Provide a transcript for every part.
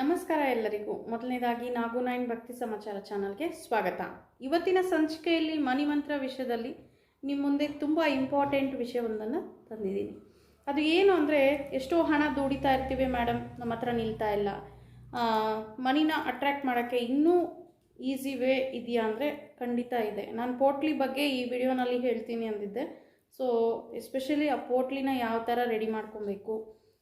ನಮಸ್ಕಾರ ಎಲ್ಲರಿಗೂ. ಮೊದಲನೇದಾಗಿ ನಾಗು ನೈನ್ ಭಕ್ತಿ ಸಮಾಚಾರ ಚಾನಲ್ಗೆ ಸ್ವಾಗತ. ಇವತ್ತಿನ ಸಂಚಿಕೆಯಲ್ಲಿ ಮನಿ ಮಂತ್ರ ವಿಷಯದಲ್ಲಿ ನಿಮ್ಮ ಮುಂದೆ ತುಂಬ ಇಂಪಾರ್ಟೆಂಟ್ ವಿಷಯವೊಂದನ್ನು ತಂದಿದ್ದೀನಿ. ಅದು ಏನು ಅಂದರೆ, ಎಷ್ಟೋ ಹಣ ದುಡಿತಾ ಇರ್ತೀವಿ ಮೇಡಮ್, ನಮ್ಮ ಹತ್ರ ನಿಲ್ತಾ ಇಲ್ಲ. ಮನಿನ ಅಟ್ರ್ಯಾಕ್ಟ್ ಮಾಡೋಕ್ಕೆ ಇನ್ನೂ ಈಸಿ ವೇ ಇದೆಯಾ ಅಂದರೆ ಖಂಡಿತ ಇದೆ. ನಾನು ಪೋಟ್ಲಿ ಬಗ್ಗೆ ಈ ವಿಡಿಯೋನಲ್ಲಿ ಹೇಳ್ತೀನಿ ಅಂದಿದ್ದೆ. ಸೊ ಎಸ್ಪೆಷಲಿ ಆ ಪೋಟ್ಲಿನ ಯಾವ ಥರ ರೆಡಿ ಮಾಡ್ಕೊಬೇಕು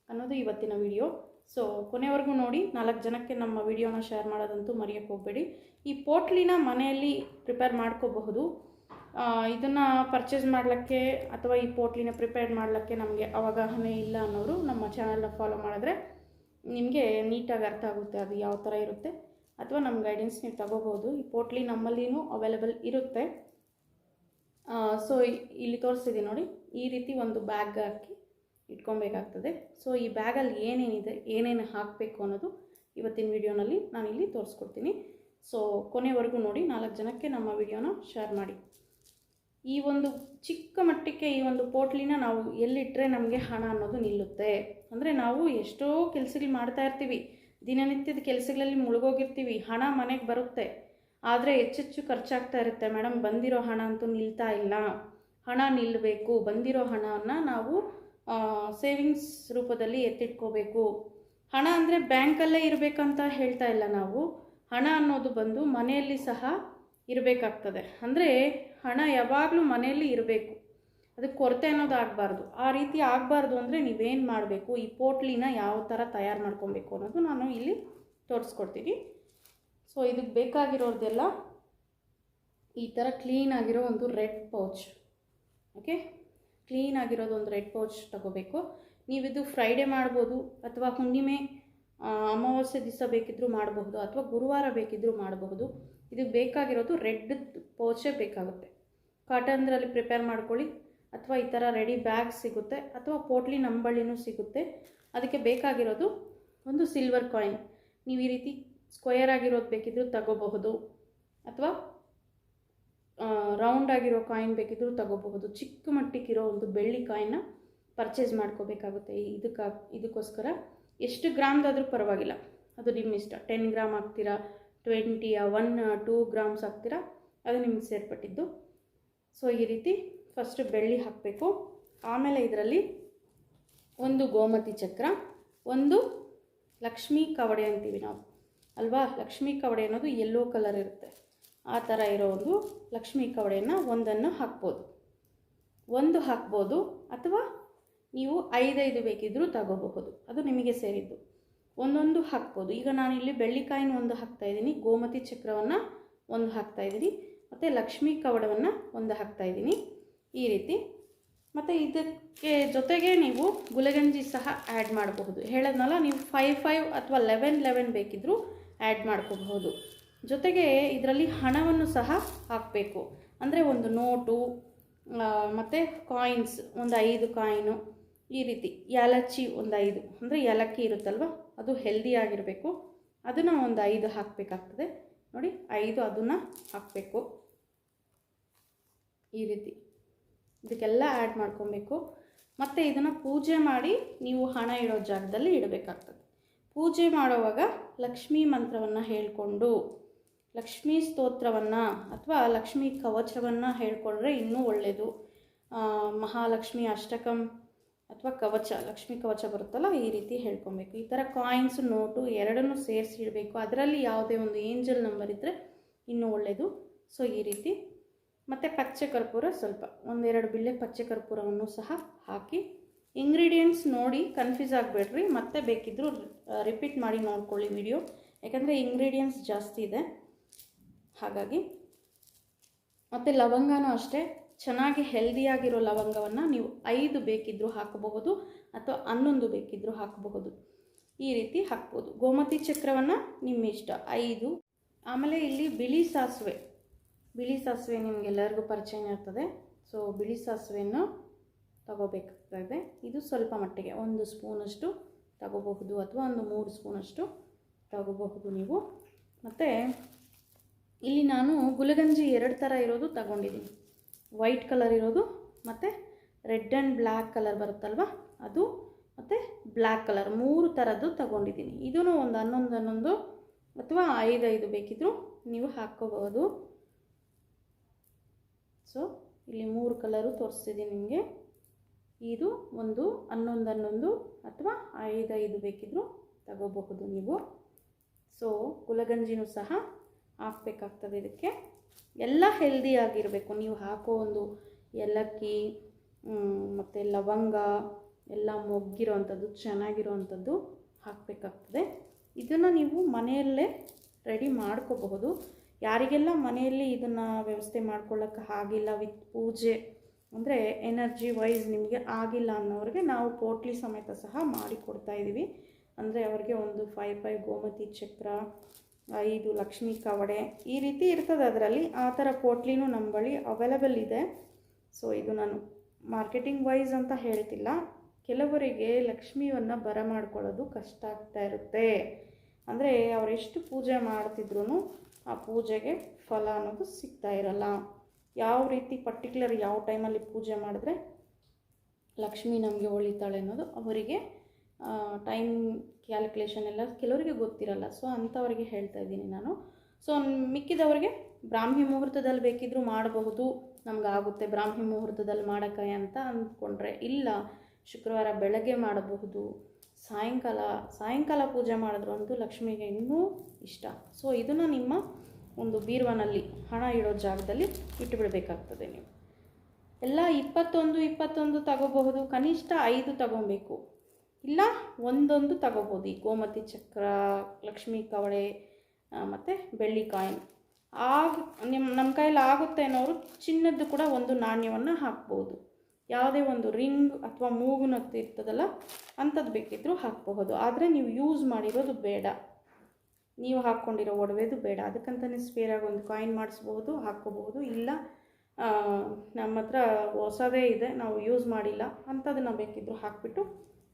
ಅನ್ನೋದು ಇವತ್ತಿನ ವಿಡಿಯೋ ಸೊ ಕೊನೆವರೆಗೂ ನೋಡಿ, ನಾಲ್ಕು ಜನಕ್ಕೆ ನಮ್ಮ ವಿಡಿಯೋನ ಶೇರ್ ಮಾಡೋದಂತೂ ಮರೆಯೋಕ್ಕೆ ಹೋಗಬೇಡಿ. ಈ ಪೋಟ್ಲಿನ ಮನೆಯಲ್ಲಿ ಪ್ರಿಪೇರ್ ಮಾಡ್ಕೋಬಹುದು. ಇದನ್ನು ಪರ್ಚೇಸ್ ಮಾಡಲಿಕ್ಕೆ ಅಥವಾ ಈ ಪೋಟ್ಲಿನ ಪ್ರಿಪೇರ್ ಮಾಡಲಿಕ್ಕೆ ನಮಗೆ ಅವಗಾಹನೆ ಇಲ್ಲ ಅನ್ನೋರು ನಮ್ಮ ಚಾನಲ್ನ ಫಾಲೋ ಮಾಡಿದ್ರೆ ನಿಮಗೆ ನೀಟಾಗಿ ಅರ್ಥ ಆಗುತ್ತೆ ಅದು ಯಾವ ಥರ ಇರುತ್ತೆ. ಅಥವಾ ನಮ್ಮ ಗೈಡೆನ್ಸ್ ನೀವು ತಗೋಬೋದು ಈ ಪೋಟ್ಲಿ ನಮ್ಮಲ್ಲಿನೂ ಅವೈಲೇಬಲ್ ಇರುತ್ತೆ. ಸೊ ಇಲ್ಲಿ ತೋರಿಸ್ತಿದ್ದೀನಿ ನೋಡಿ. ಈ ರೀತಿ ಒಂದು ಬ್ಯಾಗ್ ಹಾಕಿ ಇಟ್ಕೊಬೇಕಾಗ್ತದೆ. ಸೊ ಈ ಬ್ಯಾಗಲ್ಲಿ ಏನೇನಿದೆ, ಏನೇನು ಹಾಕಬೇಕು ಅನ್ನೋದು ಇವತ್ತಿನ ವಿಡಿಯೋನಲ್ಲಿ ನಾನಿಲ್ಲಿ ತೋರಿಸ್ಕೊಡ್ತೀನಿ. ಸೊ ಕೊನೆವರೆಗೂ ನೋಡಿ, ನಾಲ್ಕು ಜನಕ್ಕೆ ನಮ್ಮ ವಿಡಿಯೋನ ಶೇರ್ ಮಾಡಿ. ಈ ಒಂದು ಚಿಕ್ಕ ಮಟ್ಟಕ್ಕೆ ಈ ಒಂದು ಪೋಟ್ಲಿನ ನಾವು ಎಲ್ಲಿಟ್ಟರೆ ನಮಗೆ ಹಣ ಅನ್ನೋದು ನಿಲ್ಲುತ್ತೆ? ಅಂದರೆ ನಾವು ಎಷ್ಟೋ ಕೆಲಸಗಳು ಮಾಡ್ತಾ ಇರ್ತೀವಿ. ದಿನನಿತ್ಯದ ಕೆಲಸಗಳಲ್ಲಿ ಮುಳುಗೋಗಿರ್ತೀವಿ. ಹಣ ಮನೆಗೆ ಬರುತ್ತೆ. ಆದರೆ ಹೆಚ್ಚೆಚ್ಚು ಖರ್ಚಾಗ್ತಾ ಇರುತ್ತೆ. ಮೇಡಮ್ ಬಂದಿರೋ ಹಣ ಅಂತೂ ನಿಲ್ತಾ ಇಲ್ಲ. ಹಣ ನಿಲ್ಲಬೇಕು ಬಂದಿರೋ ಹಣವನ್ನು ನಾವು ಸೇವಿಂಗ್ಸ್ ರೂಪದಲ್ಲಿ ಎತ್ತಿಟ್ಕೋಬೇಕು. ಹಣ ಅಂದರೆ ಬ್ಯಾಂಕಲ್ಲೇ ಇರಬೇಕಂತ ಹೇಳ್ತಾ ಇಲ್ಲ ನಾವು. ಹಣ ಅನ್ನೋದು ಬಂದು ಮನೆಯಲ್ಲಿ ಸಹ ಇರಬೇಕಾಗ್ತದೆ. ಅಂದರೆ ಹಣ ಯಾವಾಗಲೂ ಮನೆಯಲ್ಲಿ ಇರಬೇಕು. ಅದಕ್ಕೆ ಕೊರತೆ ಅನ್ನೋದು ಆಗಬಾರ್ದು. ಆ ರೀತಿ ಆಗಬಾರ್ದು ಅಂದರೆ ನೀವೇನು ಮಾಡಬೇಕು? ಈ ಪೋಟ್ಲಿನ ಯಾವ ಥರ ತಯಾರು ಮಾಡ್ಕೊಬೇಕು ಅನ್ನೋದು ನಾನು ಇಲ್ಲಿ ತೋರಿಸ್ಕೊಡ್ತೀನಿ. ಸೊ ಇದಕ್ಕೆ ಬೇಕಾಗಿರೋದೆಲ್ಲ ಈ ಥರ ಕ್ಲೀನಾಗಿರೋ ಒಂದು ರೆಡ್ ಪೌಚ್. ಓಕೆ ಕ್ಲೀನ್ ಆಗಿರೋದು ಒಂದು ರೆಡ್ ಪೌಚ್ ತಗೋಬೇಕು. ನೀವಿದು ಫ್ರೈಡೇ ಮಾಡ್ಬೋದು ಅಥವಾ ಹುಣ್ಣಿಮೆ ಅಮಾವಾಸ್ಯೆ ದಿವಸ ಬೇಕಿದ್ದರೂ ಮಾಡಬಹುದು ಅಥವಾ ಗುರುವಾರ ಬೇಕಿದ್ದರೂ ಮಾಡಬಹುದು. ಇದಕ್ಕೆ ಬೇಕಾಗಿರೋದು ರೆಡ್ ಪೌಚೇ ಬೇಕಾಗುತ್ತೆ. ಕಾಟನ್ದ್ರಲ್ಲಿ ಪ್ರಿಪೇರ್ ಮಾಡ್ಕೊಳ್ಳಿ ಅಥವಾ ಈ ಥರ ರೆಡಿ ಬ್ಯಾಗ್ ಸಿಗುತ್ತೆ ಅಥವಾ ಪೋಟ್ಲಿ ನಂಬಳಿನೂ ಸಿಗುತ್ತೆ. ಅದಕ್ಕೆ ಬೇಕಾಗಿರೋದು ಒಂದು ಸಿಲ್ವರ್ ಕಾಯಿನ್ ನೀವು ಈ ರೀತಿ ಸ್ಕ್ವಯರ್ ಆಗಿರೋದು ಬೇಕಿದ್ದರೂ ತಗೋಬಹುದು. ಅಥವಾ ರೌಂಡ್ ಆಗಿರೋ ಕಾಯಿನ್ ಬೇಕಿದ್ದರೂ ತಗೋಬಹುದು. ಚಿಕ್ಕ ಮಟ್ಟಿಗಿರೋ ಒಂದು ಬೆಳ್ಳಿ ಕಾಯಿನ್ನ ಪರ್ಚೇಸ್ ಮಾಡ್ಕೋಬೇಕಾಗುತ್ತೆ. ಇದಕ್ಕೆ, ಇದಕ್ಕೋಸ್ಕರ ಎಷ್ಟು ಗ್ರಾಮ್ದಾದರೂ ಪರವಾಗಿಲ್ಲ. ಅದು ನಿಮ್ಮ ಇಷ್ಟ. ಟೆನ್ ಗ್ರಾಮ್ ಹಾಕ್ತೀರಾ ಟ್ವೆಂಟಿಯ ಒನ್ ಟೂ ಗ್ರಾಮ್ಸ್ ಹಾಕ್ತೀರಾ, ಅದು ನಿಮ್ಗೆ ಸೇರ್ಪಟ್ಟಿದ್ದು. ಸೊ ಈ ರೀತಿ ಫಸ್ಟ್ ಬೆಳ್ಳಿ ಹಾಕಬೇಕು. ಆಮೇಲೆ ಇದರಲ್ಲಿ ಒಂದು ಗೋಮತಿ ಚಕ್ರ, ಒಂದು ಲಕ್ಷ್ಮೀ ಕವಡೆ ಅಂತೀವಿ ನಾವು. ಅಲ್ವಾ? ಲಕ್ಷ್ಮೀ ಕವಡೆ ಅನ್ನೋದು ಯೆಲ್ಲೋ ಕಲರ್ ಇರುತ್ತೆ. ಆ ಥರ ಇರೋ ಒಂದು ಲಕ್ಷ್ಮೀ ಕವಡೆಯನ್ನು ಒಂದನ್ನು ಹಾಕ್ಬೋದು. ಒಂದು ಹಾಕ್ಬೋದು ಅಥವಾ ನೀವು ಐದೈದು ಬೇಕಿದ್ದರೂ ತಗೋಬಹುದು. ಅದು ನಿಮಗೆ ಸೇರಿದ್ದು. ಒಂದೊಂದು ಹಾಕ್ಬೋದು. ಈಗ ನಾನಿಲ್ಲಿ ಬೆಳ್ಳಿಕಾಯಿನ ಒಂದು ಹಾಕ್ತಾ ಇದ್ದೀನಿ. ಗೋಮತಿ ಚಕ್ರವನ್ನು ಒಂದು ಹಾಕ್ತಾ ಇದ್ದೀನಿ. ಮತ್ತು ಲಕ್ಷ್ಮೀ ಕವಡವನ್ನು ಒಂದು ಹಾಕ್ತಾ ಇದ್ದೀನಿ. ಈ ರೀತಿ. ಮತ್ತು ಇದಕ್ಕೆ ಜೊತೆಗೆ ನೀವು ಗುಲಗಂಜಿ ಸಹ ಆ್ಯಡ್ ಮಾಡಬಹುದು. ಹೇಳದ್ನಲ್ಲ, ನೀವು ಫೈವ್ ಫೈವ್ ಅಥವಾ ಲೆವೆನ್ ಲೆವೆನ್ ಬೇಕಿದ್ದರೂ ಆ್ಯಡ್ ಮಾಡ್ಕೋಬಹುದು. ಜೊತೆಗೆ ಇದರಲ್ಲಿ ಹಣವನ್ನು ಸಹ ಹಾಕಬೇಕು. ಅಂದರೆ ಒಂದು ನೋಟು ಮತ್ತು ಕಾಯಿನ್ಸ್ ಒಂದು ಐದು ಕಾಯಿನು ಈ ರೀತಿ ಯಾಲಚ್ಚಿ ಒಂದು ಐದು, ಅಂದರೆ ಏಲಕ್ಕಿ ಇರುತ್ತಲ್ವ? ಅದು ಹೆಲ್ದಿ ಆಗಿರಬೇಕು. ಅದನ್ನು ಒಂದು ಐದು ಹಾಕಬೇಕಾಗ್ತದೆ. ನೋಡಿ, ಐದು ಅದನ್ನು ಹಾಕಬೇಕು. ಈ ರೀತಿ. ಇದಕ್ಕೆಲ್ಲ ಆ್ಯಡ್ ಮಾಡ್ಕೊಬೇಕು. ಮತ್ತು ಇದನ್ನು ಪೂಜೆ ಮಾಡಿ ನೀವು ಹಣ ಇಡೋ ಜಾಗದಲ್ಲಿ ಇಡಬೇಕಾಗ್ತದೆ. ಪೂಜೆ ಮಾಡುವಾಗ ಲಕ್ಷ್ಮೀ ಮಂತ್ರವನ್ನು ಹೇಳಿಕೊಂಡು ಲಕ್ಷ್ಮೀ ಸ್ತೋತ್ರವನ್ನು ಅಥವಾ ಲಕ್ಷ್ಮೀ ಕವಚವನ್ನು ಹೇಳಿಕೊಂಡ್ರೆ ಇನ್ನೂ ಒಳ್ಳೆಯದು ಮಹಾಲಕ್ಷ್ಮಿ ಅಷ್ಟಕಂ ಅಥವಾ ಕವಚ, ಲಕ್ಷ್ಮೀ ಕವಚ ಬರುತ್ತಲ್ಲ, ಈ ರೀತಿ ಹೇಳ್ಕೊಬೇಕು. ಈ ಥರ ಕಾಯಿನ್ಸ್ ನೋಟು ಎರಡನ್ನೂ ಸೇರಿಸಿ ಇಡಬೇಕು. ಅದರಲ್ಲಿ ಯಾವುದೇ ಒಂದು ಏಂಜಲ್ ನಂಬರ್ ಇದ್ದರೆ ಇನ್ನೂ ಒಳ್ಳೆಯದು ಸೊ ಈ ರೀತಿ. ಮತ್ತು ಪಚ್ಚೆ ಕರ್ಪೂರ ಸ್ವಲ್ಪ, ಒಂದೆರಡು ಬಿಲ್ಲೆ ಪಚ್ಚೆ ಕರ್ಪೂರವನ್ನು ಸಹ ಹಾಕಿ ಇಂಗ್ರೀಡಿಯೆಂಟ್ಸ್ ನೋಡಿ ಕನ್ಫ್ಯೂಸ್ ಆಗಬೇಡ್ರಿ. ಮತ್ತೆ ಬೇಕಿದ್ದರೂ ರಿಪೀಟ್ ಮಾಡಿ ನೋಡ್ಕೊಳ್ಳಿ ವಿಡಿಯೋ ಯಾಕಂದರೆ ಇಂಗ್ರೀಡಿಯೆಂಟ್ಸ್ ಜಾಸ್ತಿ ಇದೆ. ಹಾಗಾಗಿ ಮತ್ತು ಲವಂಗನೂ ಅಷ್ಟೇ, ಚೆನ್ನಾಗಿ ಹೆಲ್ದಿಯಾಗಿರೋ ಲವಂಗವನ್ನು ನೀವು ಐದು ಬೇಕಿದ್ದರೂ ಹಾಕಬಹುದು ಅಥವಾ ಹನ್ನೊಂದು ಬೇಕಿದ್ದರೂ ಹಾಕಬಹುದು. ಈ ರೀತಿ ಹಾಕ್ಬೋದು. ಗೋಮತಿ ಚಕ್ರವನ್ನು ನಿಮ್ಮ ಇಷ್ಟ. ಐದು. ಆಮೇಲೆ ಇಲ್ಲಿ ಬಿಳಿ ಸಾಸಿವೆ. ಬಿಳಿ ಸಾಸಿವೆ ನಿಮಗೆಲ್ಲರಿಗೂ ಪರಿಚಯ ಇರ್ತದೆ. ಸೊ ಬಿಳಿ ಸಾಸಿವೆಯನ್ನು ತಗೋಬೇಕಾಗ್ತದೆ. ಇದು ಸ್ವಲ್ಪ ಮಟ್ಟಿಗೆ ಒಂದು ಸ್ಪೂನಷ್ಟು ತಗೋಬಹುದು ಅಥವಾ ಒಂದು ಮೂರು ಸ್ಪೂನಷ್ಟು ತಗೋಬಹುದು ನೀವು. ಮತ್ತು ಇಲ್ಲಿ ನಾನು ಗುಲಗಂಜಿ ಎರಡು ಥರ ಇರೋದು ತಗೊಂಡಿದ್ದೀನಿ. ವೈಟ್ ಕಲರ್ ಇರೋದು ಮತ್ತು ರೆಡ್ ಆ್ಯಂಡ್ ಬ್ಲ್ಯಾಕ್ ಕಲರ್ ಬರುತ್ತಲ್ವ? ಅದು ಮತ್ತು ಬ್ಲ್ಯಾಕ್ ಕಲರ್ ಮೂರು ಥರದ್ದು ತಗೊಂಡಿದ್ದೀನಿ. ಇದೂ ಒಂದು ಹನ್ನೊಂದು ಹನ್ನೊಂದು ಅಥವಾ ಐದೈದು ಬೇಕಿದ್ದರೂ ನೀವು ಹಾಕ್ಕೋಬಹುದು. ಸೊ ಇಲ್ಲಿ ಮೂರು ಕಲರು ತೋರಿಸ್ತಿದ್ದೀನಿ ನಿಮಗೆ. ಇದು ಒಂದು ಹನ್ನೊಂದು ಹನ್ನೊಂದು ಅಥವಾ ಐದೈದು ಬೇಕಿದ್ದರೂ ತಗೋಬಹುದು ನೀವು. ಸೊ ಗುಲಗಂಜಿನೂ ಸಹ ಹಾಕಬೇಕಾಗ್ತದೆ ಇದಕ್ಕೆ. ಎಲ್ಲ ಹೆಲ್ದಿಯಾಗಿರಬೇಕು ನೀವು ಹಾಕೋ ಒಂದು ಏಲಕ್ಕಿ ಮತ್ತು ಲವಂಗ, ಎಲ್ಲ ಮೊಗ್ಗಿರೋವಂಥದ್ದು ಚೆನ್ನಾಗಿರೋವಂಥದ್ದು ಹಾಕಬೇಕಾಗ್ತದೆ. ಇದನ್ನು ನೀವು ಮನೆಯಲ್ಲೇ ರೆಡಿ ಮಾಡ್ಕೋಬಹುದು. ಯಾರಿಗೆಲ್ಲ ಮನೆಯಲ್ಲಿ ಇದನ್ನು ವ್ಯವಸ್ಥೆ ಮಾಡ್ಕೊಳ್ಳೋಕ್ಕೆ ಆಗಿಲ್ಲ ವಿತ್ ಪೂಜೆ, ಅಂದರೆ ಎನರ್ಜಿ ವೈಸ್ ನಿಮಗೆ ಆಗಿಲ್ಲ ಅನ್ನೋರಿಗೆ ನಾವು ಪೋಟ್ಲಿ ಸಮೇತ ಸಹ ಮಾಡಿ ಕೊಡ್ತಾ ಇದ್ದೀವಿ ಅಂದರೆ ಅವ್ರಿಗೆ ಒಂದು ಫೈವ್ ಫೈವ್ ಗೋಮತಿ ಚಕ್ರ ಐದು ಲಕ್ಷ್ಮೀ ಕವಡೆ ಈ ರೀತಿ ಇರ್ತದೆ ಅದರಲ್ಲಿ. ಆ ಥರ ಪೋಟ್ಲಿನೂ ನಮ್ಮ ಬಳಿ ಅವೈಲಬಲ್ ಇದೆ. ಸೊ ಇದು ನಾನು ಮಾರ್ಕೆಟಿಂಗ್ ವೈಸ್ ಅಂತ ಹೇಳ್ತಿಲ್ಲ. ಕೆಲವರಿಗೆ ಲಕ್ಷ್ಮಿಯನ್ನು ಬರಮಾಡ್ಕೊಳ್ಳೋದು ಕಷ್ಟ ಆಗ್ತಾ ಇರುತ್ತೆ. ಅಂದರೆ ಅವರೆಷ್ಟು ಪೂಜೆ ಮಾಡ್ತಿದ್ರು ಆ ಪೂಜೆಗೆ ಫಲ ಅನ್ನೋದು ಸಿಗ್ತಾ ಇರಲ್ಲ. ಯಾವ ರೀತಿ ಪರ್ಟಿಕ್ಯುಲರ್ ಯಾವ ಟೈಮಲ್ಲಿ ಪೂಜೆ ಮಾಡಿದ್ರೆ ಲಕ್ಷ್ಮಿ ನಮಗೆ ಒಳಿತಾಳೆ ಅನ್ನೋದು ಅವರಿಗೆ ಟೈಮ್ ಕ್ಯಾಲ್ಕುಲೇಷನ್ ಎಲ್ಲ ಕೆಲವರಿಗೆ ಗೊತ್ತಿರಲ್ಲ. ಸೊ ಅಂಥವ್ರಿಗೆ ಹೇಳ್ತಾ ಇದ್ದೀನಿ ನಾನು. ಸೊ ಮಿಕ್ಕಿದವರಿಗೆ ಬ್ರಾಹ್ಮಿ ಮುಹೂರ್ತದಲ್ಲಿ ಬೇಕಿದ್ದರೂ ಮಾಡಬಹುದು. ನಮಗಾಗುತ್ತೆ ಬ್ರಾಹ್ಮಿ ಮುಹೂರ್ತದಲ್ಲಿ ಮಾಡೋಕ್ಕೆ ಅಂತ ಅಂದ್ಕೊಂಡ್ರೆ ಇಲ್ಲ. ಶುಕ್ರವಾರ ಬೆಳಗ್ಗೆ ಮಾಡಬಹುದು. ಸಾಯಂಕಾಲ ಸಾಯಂಕಾಲ ಪೂಜೆ ಮಾಡಿದ್ರು ಅಂತೂ ಲಕ್ಷ್ಮಿಗೆ ಇನ್ನೂ ಇಷ್ಟ. ಸೊ ಇದನ್ನು ನಿಮ್ಮ ಒಂದು ಬೀರ್ವನಲ್ಲಿ ಹಣ ಇಡೋ ಜಾಗದಲ್ಲಿ ಇಟ್ಟುಬಿಡಬೇಕಾಗ್ತದೆ ನೀವು. ಎಲ್ಲ ಇಪ್ಪತ್ತೊಂದು ಇಪ್ಪತ್ತೊಂದು ತಗೋಬಹುದು. ಕನಿಷ್ಠ ಐದು ತಗೊಬೇಕು. ಇಲ್ಲ, ಒಂದೊಂದು ತಗೋಬೋದು. ಈ ಗೋಮತಿ ಚಕ್ರ, ಲಕ್ಷ್ಮೀ ಕವಳೆ ಮತ್ತು ಬೆಳ್ಳಿ ಕಾಯಿನ್. ಆಗ ನಿಮ್ಮ ನಮ್ಮ ಕೈಯಲ್ಲಿ ಆಗುತ್ತೆ ಅನ್ನೋರು ಚಿನ್ನದ್ದು ಕೂಡ ಒಂದು ನಾಣ್ಯವನ್ನು ಹಾಕ್ಬೋದು. ಯಾವುದೇ ಒಂದು ರಿಂಗ್ ಅಥವಾ ಮೂಗುನತ್ತು ಇರ್ತದಲ್ಲ, ಅಂಥದ್ದು ಬೇಕಿದ್ದರೂ ಹಾಕಬಹುದು. ಆದರೆ ನೀವು ಯೂಸ್ ಮಾಡಿರೋದು ಬೇಡ. ನೀವು ಹಾಕ್ಕೊಂಡಿರೋ ಒಡವೆದು ಬೇಡ. ಅದಕ್ಕಂತಲೇ ಸ್ಪೇರಾಗಿ ಒಂದು ಕಾಯಿನ್ ಮಾಡಿಸ್ಬೋದು, ಹಾಕ್ಕೋಬಹುದು. ಇಲ್ಲ ನಮ್ಮ ಹತ್ರ ಹೊಸದೇ ಇದೆ, ನಾವು ಯೂಸ್ ಮಾಡಿಲ್ಲ ಅಂಥದನ್ನು ಬೇಕಿದ್ದರೂ ಹಾಕಿಬಿಟ್ಟು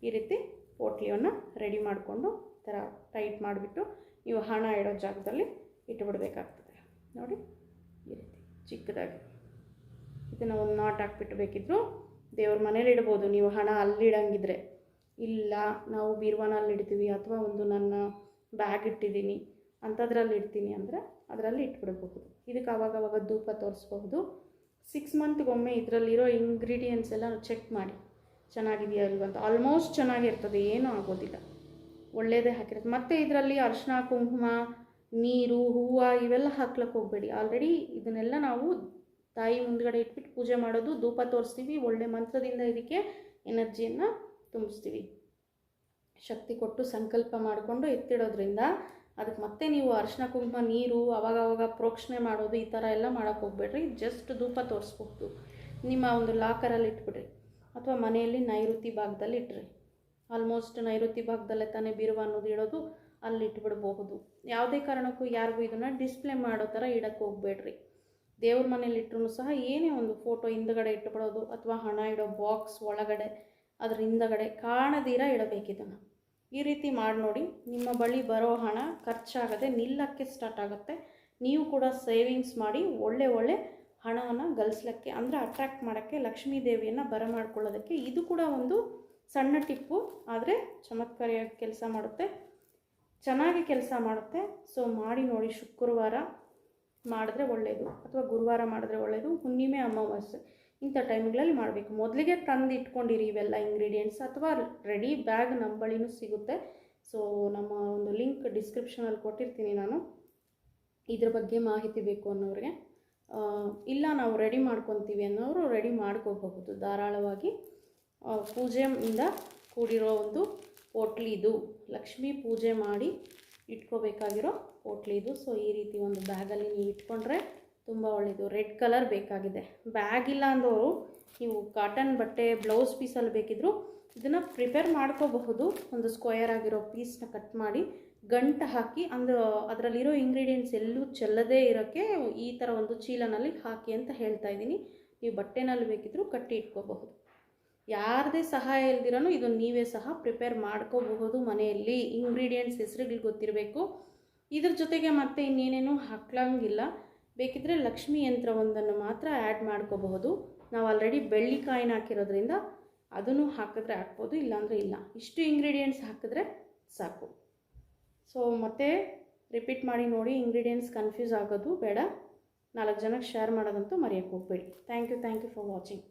ಈ ರೀತಿ ಪೋಟ್ಲಿಯನ್ನು ರೆಡಿ ಮಾಡಿಕೊಂಡು ಥರ ಟೈಟ್ ಮಾಡಿಬಿಟ್ಟು ನೀವು ಹಣ ಇಡೋ ಜಾಗದಲ್ಲಿ ಇಟ್ಬಿಡ್ಬೇಕಾಗ್ತದೆ. ನೋಡಿ, ಈ ರೀತಿ ಚಿಕ್ಕದಾಗಿ. ಇದನ್ನು ಒಂದು ನಾಟ್ ಹಾಕ್ಬಿಟ್ಟು ಬೇಕಿದ್ರು ದೇವ್ರ ಮನೇಲಿ ಇಡ್ಬೋದು. ನೀವು ಹಣ ಅಲ್ಲಿಡಂಗಿದ್ರೆ ಇಲ್ಲ, ನಾವು ಬೀರ್ವಾನಲ್ಲಿ ಇಡ್ತೀವಿ ಅಥವಾ ಒಂದು ನನ್ನ ಬ್ಯಾಗ್ ಇಟ್ಟಿದ್ದೀನಿ, ಅಂಥದ್ರಲ್ಲಿ ಇಡ್ತೀನಿ ಅಂದರೆ ಅದರಲ್ಲಿ ಇಟ್ಬಿಡಬಹುದು. ಇದಕ್ಕೆ ಆವಾಗ ಅವಾಗ ಧೂಪ ತೋರಿಸ್ಬಹುದು. ಸಿಕ್ಸ್ ಮಂತ್ಗೊಮ್ಮೆ ಇದರಲ್ಲಿರೋ ಇಂಗ್ರೀಡಿಯೆಂಟ್ಸ್ ಎಲ್ಲ ಚೆಕ್ ಮಾಡಿ. ಚೆನ್ನಾಗಿದೆಯಾ ಇಲ್ವಾ ಅಂತ. ಆಲ್ಮೋಸ್ಟ್ ಚೆನ್ನಾಗಿರ್ತದೆ ಏನೂ ಆಗೋದಿಲ್ಲ. ಒಳ್ಳೆಯದೇ ಹಾಕಿರುತ್ತೆ ಮತ್ತು ಇದರಲ್ಲಿ ಅರಿಶಿನ ಕುಂಕುಮ, ನೀರು, ಹೂವು ಇವೆಲ್ಲ ಹಾಕ್ಲಕ್ಕೆ ಹೋಗಬೇಡಿ. ಆಲ್ರೆಡಿ ಇದನ್ನೆಲ್ಲ ನಾವು ತಾಯಿ ಮುಂದ್ಗಡೆ ಇಟ್ಬಿಟ್ಟು ಪೂಜೆ ಮಾಡೋದು, ಧೂಪ ತೋರಿಸ್ತೀವಿ, ಒಳ್ಳೆ ಮಂತ್ರದಿಂದ ಇದಕ್ಕೆ ಎನರ್ಜಿಯನ್ನು ತುಂಬಿಸ್ತೀವಿ. ಶಕ್ತಿ ಕೊಟ್ಟು ಸಂಕಲ್ಪ ಮಾಡಿಕೊಂಡು ಎತ್ತಿಡೋದ್ರಿಂದ ಅದಕ್ಕೆ ಮತ್ತೆ ನೀವು ಅರಿಶಿನ ಕುಂಕುಮ, ನೀರು, ಅವಾಗವಾಗ ಅವಾಗ ಪ್ರೋಕ್ಷಣೆ ಮಾಡೋದು ಈ ಥರ ಎಲ್ಲ ಮಾಡೋಕ್ಕೆ ಹೋಗ್ಬೇಡ್ರಿ. ಜಸ್ಟ್ ಧೂಪ ತೋರಿಸ್ಬಹುದು. ನಿಮ್ಮ ಒಂದು ಲಾಕರಲ್ಲಿ ಇಟ್ಬಿಡ್ರಿ. ಅಥವಾ ಮನೆಯಲ್ಲಿ ನೈಋತಿ ಭಾಗದಲ್ಲಿ ಇಟ್ರಿ. ಆಲ್ಮೋಸ್ಟ್ ನೈಋತಿ ಭಾಗದಲ್ಲೇ ತಾನೇ ಬಿರುವ ಅನ್ನೋದು ಇಡೋದು ಅಲ್ಲಿ ಇಟ್ಬಿಡ್ಬಹುದು. ಯಾವುದೇ ಕಾರಣಕ್ಕೂ ಯಾರಿಗೂ ಇದನ್ನು ಡಿಸ್ಪ್ಲೇ ಮಾಡೋ ಥರ ಇಡೋಕ್ಕೆ ಹೋಗಬೇಡ್ರಿ. ದೇವ್ರ ಮನೇಲಿ ಇಟ್ಟರು ಸಹ ಏನೇ ಒಂದು ಫೋಟೋ ಹಿಂದಗಡೆ ಇಟ್ಬಿಡೋದು ಅಥವಾ ಹಣ ಇಡೋ ಬಾಕ್ಸ್ ಒಳಗಡೆ, ಅದ್ರ ಹಿಂದಗಡೆ ಕಾಣದಿರ ಇಡಬೇಕಿದನ್ನು ಈ ರೀತಿ ಮಾಡಿ ನೋಡಿ, ನಿಮ್ಮ ಬಳಿ ಬರೋ ಹಣ ಖರ್ಚಾಗದೆ ನಿಲ್ಲಕ್ಕೆ ಸ್ಟಾರ್ಟ್ ಆಗುತ್ತೆ. ನೀವು ಕೂಡ ಸೇವಿಂಗ್ಸ್ ಮಾಡಿ ಒಳ್ಳೆ ಒಳ್ಳೆ ಹಣವನ್ನು ಗಳಿಸ್ಲಿಕ್ಕೆ ಅಂದರೆ ಅಟ್ರ್ಯಾಕ್ಟ್ ಮಾಡೋಕ್ಕೆ ಲಕ್ಷ್ಮೀ ದೇವಿಯನ್ನು ಬರಮಾಡ್ಕೊಳ್ಳೋದಕ್ಕೆ. ಇದು ಕೂಡ ಒಂದು ಸಣ್ಣ ಟಿಪ್ಪು, ಆದರೆ ಚಮತ್ಕಾರಿಯಾಗಿ ಕೆಲಸ ಮಾಡುತ್ತೆ. ಚೆನ್ನಾಗಿ ಕೆಲಸ ಮಾಡುತ್ತೆ. ಸೊ ಮಾಡಿ ನೋಡಿ ಶುಕ್ರವಾರ ಮಾಡಿದ್ರೆ ಒಳ್ಳೆಯದು ಅಥವಾ ಗುರುವಾರ ಮಾಡಿದ್ರೆ ಒಳ್ಳೆಯದು ಹುಣ್ಣಿಮೆ ಅಮಾವಾಸ್ಯೆ, ಇಂಥ ಟೈಮ್ಗಳಲ್ಲಿ ಮಾಡಬೇಕು. ಮೊದಲಿಗೆ ತಂದು ಇಟ್ಕೊಂಡಿರಿ ಇವೆಲ್ಲ ಇಂಗ್ರೀಡಿಯೆಂಟ್ಸ್ ಅಥವಾ ರೆಡಿ ಬ್ಯಾಗ್ ನಮ್ಮ ಸಿಗುತ್ತೆ. ಸೊ ನಮ್ಮ ಒಂದು ಲಿಂಕ್ ಡಿಸ್ಕ್ರಿಪ್ಷನಲ್ಲಿ ಕೊಟ್ಟಿರ್ತೀನಿ ನಾನು. ಇದ್ರ ಬಗ್ಗೆ ಮಾಹಿತಿ ಬೇಕು ಅನ್ನೋರಿಗೆ. ಇಲ್ಲ, ನಾವು ರೆಡಿ ಮಾಡ್ಕೊತೀವಿ ಅನ್ನೋರು ರೆಡಿ ಮಾಡ್ಕೋಬಹುದು. ಧಾರಾಳವಾಗಿ ಪೂಜೆ ಪೂಜೆಯಿಂದ ಕೂಡಿರೋ ಒಂದು ಪೋಟ್ಲಿ ಇದು ಲಕ್ಷ್ಮೀ ಪೂಜೆ ಮಾಡಿ ಇಟ್ಕೋಬೇಕಾಗಿರೋ ಪೋಟ್ಲಿ ಇದು ಸೊ ಈ ರೀತಿ ಒಂದು ಬ್ಯಾಗಲ್ಲಿ ನೀವು ಇಟ್ಕೊಂಡ್ರೆ ತುಂಬ ಒಳ್ಳೆಯದು ರೆಡ್ ಕಲರ್ ಬೇಕಾಗಿದೆ. ಬ್ಯಾಗ್ ಇಲ್ಲ ಅಂದವರು ನೀವು ಕಾಟನ್ ಬಟ್ಟೆ ಬ್ಲೌಸ್ ಪೀಸಲ್ಲಿ ಬೇಕಿದ್ದರೂ ಇದನ್ನು ಪ್ರಿಪೇರ್ ಮಾಡ್ಕೋಬಹುದು. ಒಂದು ಸ್ಕ್ವಯರ್ ಆಗಿರೋ ಪೀಸ್ನ ಕಟ್ ಮಾಡಿ ಗಂಟು ಹಾಕಿ ಅಂದು ಅದರಲ್ಲಿರೋ ಇಂಗ್ರೀಡಿಯೆಂಟ್ಸ್ ಎಲ್ಲೂ ಚೆಲ್ಲದೇ ಇರೋಕ್ಕೆ ಈ ಥರ ಒಂದು ಚೀಲನಲ್ಲಿ ಹಾಕಿ ಅಂತ ಹೇಳ್ತಾ ಇದ್ದೀನಿ. ನೀವು ಬಟ್ಟೆನಲ್ಲಿ ಬೇಕಿದ್ದರೂ ಕಟ್ಟಿ ಇಟ್ಕೋಬಹುದು. ಯಾರದೇ ಸಹಾಯ ಇಲ್ದಿರೋ ಇದನ್ನು ನೀವೇ ಸಹ ಪ್ರಿಪೇರ್ ಮಾಡ್ಕೋಬಹುದು ಮನೆಯಲ್ಲಿ. ಇಂಗ್ರೀಡಿಯೆಂಟ್ಸ್ ಹೆಸರುಗಳು ಗೊತ್ತಿರಬೇಕು. ಇದ್ರ ಜೊತೆಗೆ ಮತ್ತೆ ಇನ್ನೇನೇನು ಹಾಕ್ಲಂಗಿಲ್ಲ. ಬೇಕಿದ್ರೆ ಲಕ್ಷ್ಮಿ ಯಂತ್ರವೊಂದನ್ನು ಮಾತ್ರ ಆ್ಯಡ್ ಮಾಡ್ಕೋಬಹುದು. ನಾವು ಆಲ್ರೆಡಿ ಬೆಳ್ಳಿ ಕಾಯಿನ ಹಾಕಿರೋದ್ರಿಂದ ಅದನ್ನು ಹಾಕಿದ್ರೆ ಹಾಕ್ಬೋದು ಇಲ್ಲಾಂದರೆ ಇಲ್ಲ. ಇಷ್ಟು ಇಂಗ್ರೀಡಿಯೆಂಟ್ಸ್ ಹಾಕಿದ್ರೆ ಸಾಕು. ಸೊ ಮತ್ತೆ ರಿಪೀಟ್ ಮಾಡಿ ನೋಡಿ ಇಂಗ್ರೀಡಿಯೆಂಟ್ಸ್ ಕನ್ಫ್ಯೂಸ್ ಆಗೋದು ಬೇಡ. ನಾಲ್ಕು ಜನಕ್ಕೆ ಶೇರ್ ಮಾಡೋದಂತೂ ಮರೆಯೋಕ್ಕೆ ಹೋಗಬೇಡಿ. Thank you thank you for watching